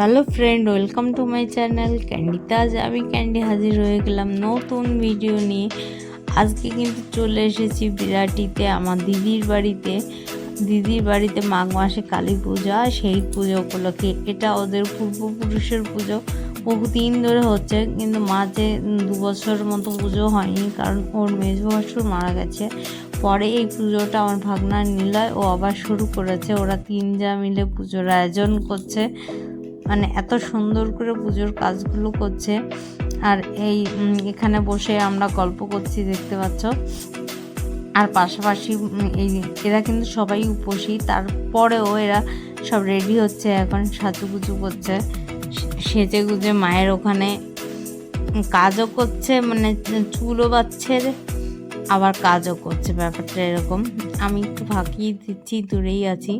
Hello friend welcome to my channel ক্যান্ডিতে আজ আমি candy হাজির হয়ে গেলাম নতুন ভিডিও নিয়ে। আজকে কিন্তু চলে এসেছি বিরাটিতে, আমার দিদির বাড়িতে। দিদির বাড়িতে মাঘ মাসে কালী পূজা, সেই পুজো উপলক্ষে। এটা ওদের পূর্বপুরুষের পুজো। বহুদিন ধরে হচ্ছে, কিন্তু মাঝে দু বছর মতো পুজো হয়নি, কারণ ওর মেজ ভাসুর মারা গেছে। পরে এই পুজোটা আমার ভাগনা নিলয়, ও আবার শুরু করেছে। ওরা তিন যা মিলে পুজোর আয়োজন করছে। মানে এত সুন্দর করে পুজোর কাজগুলো করছে। আর এই এখানে বসে আমরা গল্প করছি, দেখতে পাচ্ছ। আর পাশাপাশি এই এরা কিন্তু সবাই উপসী। তারপরেও এরা সব রেডি হচ্ছে, এখন সাজুগুজু করছে, সেজে গুজে মায়ের ওখানে কাজও করছে মানে চুলও বাচ্ছে আবার কাজও করছে। ব্যাপারটা এরকম। আমি একটু ফাঁকিয়ে দিচ্ছি, দূরেই আছি।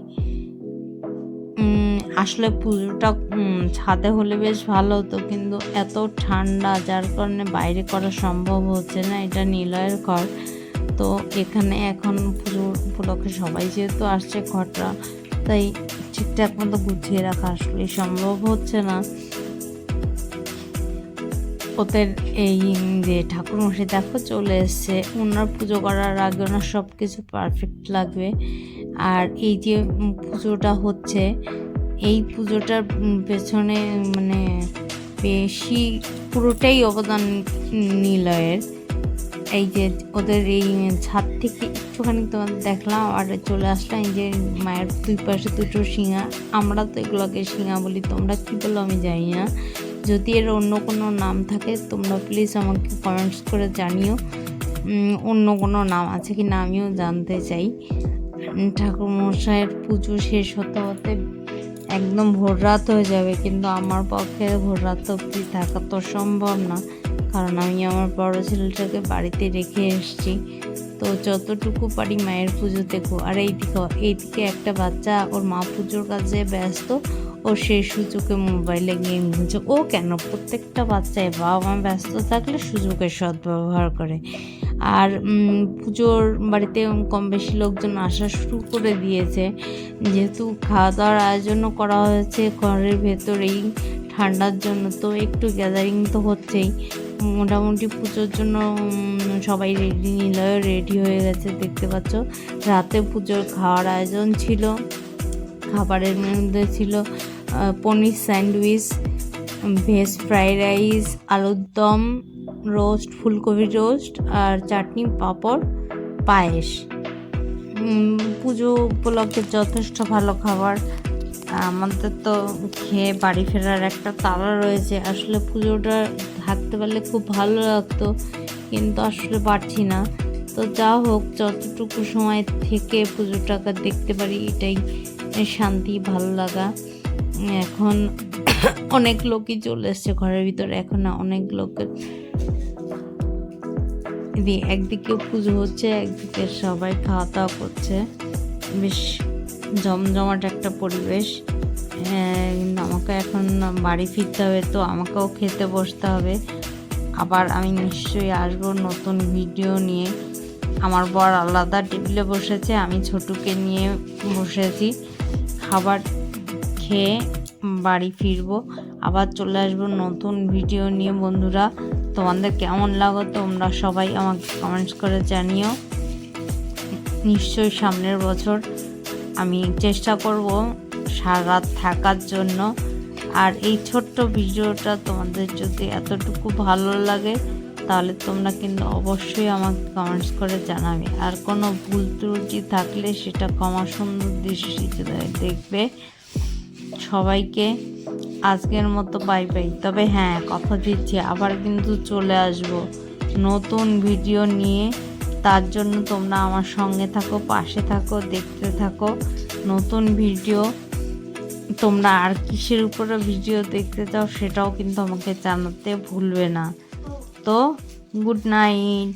আসলে পুজোটা ছাদে হলে বেশ ভালো হতো, কিন্তু এত ঠান্ডা, যার কারণে বাইরে করা সম্ভব হচ্ছে না, এটা নিলয়ের ঘর। তো এখানে এখন পুজো উপলক্ষে সবাই যেহেতু আসছে ঘরটা, তাই ঠিকঠাক মতো গুছিয়ে রাখা আসলে সম্ভব হচ্ছে না। ওদের এই যে ঠাকুরমশাই, দেখো চলে এসছে। ওনার পুজো করার আগে ওনার সব কিছু পারফেক্ট লাগবে। আর এই যে পুজোটা হচ্ছে, এই পুজোটার পেছনে মানে বেশি পুরোটাই অবদান নিলয়ের। এই যে ওদের এই ছাদ থেকে একটুখানি তোমাদের দেখলাম, আর চলে আসলাম এই যে মায়ের দুই পাশে দুটো শিঙা। আমরা তো এগুলোকে শিঙা বলি, তোমরা কী বলো আমি জানি না। যদি এর অন্য কোনো নাম থাকে, তোমরা প্লিজ আমাকে কমেন্টস করে জানিও অন্য কোনো নাম আছে কি না আমিও জানতে চাই। ঠাকুর মশাইয়ের পুজো শেষ হতে হতে একদম ভোর রাত হয়ে যাবে, কিন্তু আমার পক্ষে ভোর রাত অবধি থাকা তো সম্ভব না, কারণ আমি আমার বড় ছেলেটাকে বাড়িতে রেখে এসেছি। তো যতটুকু পারি মায়ের পুজো দেখো। আর এই এইদিকে এইদিকে একটা বাচ্চা ওর মা পুজোর কাজে ব্যস্ত, ও সেই সুযোগে মোবাইলে গেম খেলছে। ও কেন? প্রত্যেকটা বাচ্চাই বাবা মা ব্যস্ত থাকলে সুযোগের সদ্ব্যবহার করে। আর পুজোর বাড়িতে কম বেশি লোকজন আসা শুরু করে দিয়েছে। যেহেতু খাওয়া দাওয়ার আয়োজনও করা হয়েছে, ঘরের ভেতরেই, ঠান্ডার জন্য তো একটু গ্যাদারিং তো হচ্ছেই। মোটামুটি পুজোর জন্য সবাই রেডি নিলয় রেডি হয়ে গেছে, দেখতে পাচ্ছ। রাতে পুজোর খাওয়ার আয়োজন ছিল। খাবারের মধ্যে ছিল paneer sandwich veg fried rice, আলুর দম, রোস্ট ফুলকপি রোস্ট আর চাটনি, পাঁপড়, পায়েস। পুজো উপলক্ষে যথেষ্ট ভালো খাবার। আমাদের তো খেয়ে বাড়ি ফেরার একটা তাড়া রয়েছে। আসলে পুজোটা থাকতে পারলে খুব ভালো লাগতো, কিন্তু আসলে পারছি না। তো যা হোক, যতটুকু সময় থেকে পুজোটাকে দেখতে পারি, এটাই শান্তি, ভালো লাগা। এখন অনেক লোকই চলে এসছে ঘরের ভিতরে, এখন অনেক লোকের একদিকে পুজো হচ্ছে, একদিকে সবাই খাওয়া দাওয়া করছে। বেশ জমজমাট একটা পরিবেশ। কিন্তু আমাকে এখন বাড়ি ফিরতে হবে, তো আমাকেও খেতে বসতে হবে। আবার আমি নিশ্চয়ই আসব নতুন ভিডিও নিয়ে। আমার বর আলাদা টেবিলে বসেছে, আমি ছোটুকে নিয়ে বসেছি। খাবার খেয়ে বাড়ি ফিরবো, আবার চলে আসব নতুন ভিডিও নিয়ে। বন্ধুরা, তোমাদের কেমন লাগো তোমরা সবাই আমাকে কমেন্টস করে জানিও। নিশ্চয়ই সামনের বছর আমি চেষ্টা করব সারা রাত থাকার জন্য। আর এই ছোট্ট ভিডিওটা তোমাদের যদি এতটুকু ভালো লাগে, তাহলে তোমরা কিন্তু অবশ্যই আমাকে কমেন্টস করে জানাবে। আর কোনো ভুল ত্রুটি থাকলে সেটা ক্ষমা সুন্দর দৃষ্টিতে দেখবে। সবাইকে আজকের মতো বাই বাই তবে হ্যাঁ কথা দিচ্ছি, আবার কিন্তু চলে আসব নতুন ভিডিও নিয়ে। তার জন্য তোমরা আমার সঙ্গে থাকো, পাশে থাকো, দেখতে থাকো নতুন ভিডিও। তোমরা আর কিসের উপরে ভিডিও দেখতে চাও সেটাও কিন্তু আমাকে জানাতে ভুলবে না। তো গুড নাইট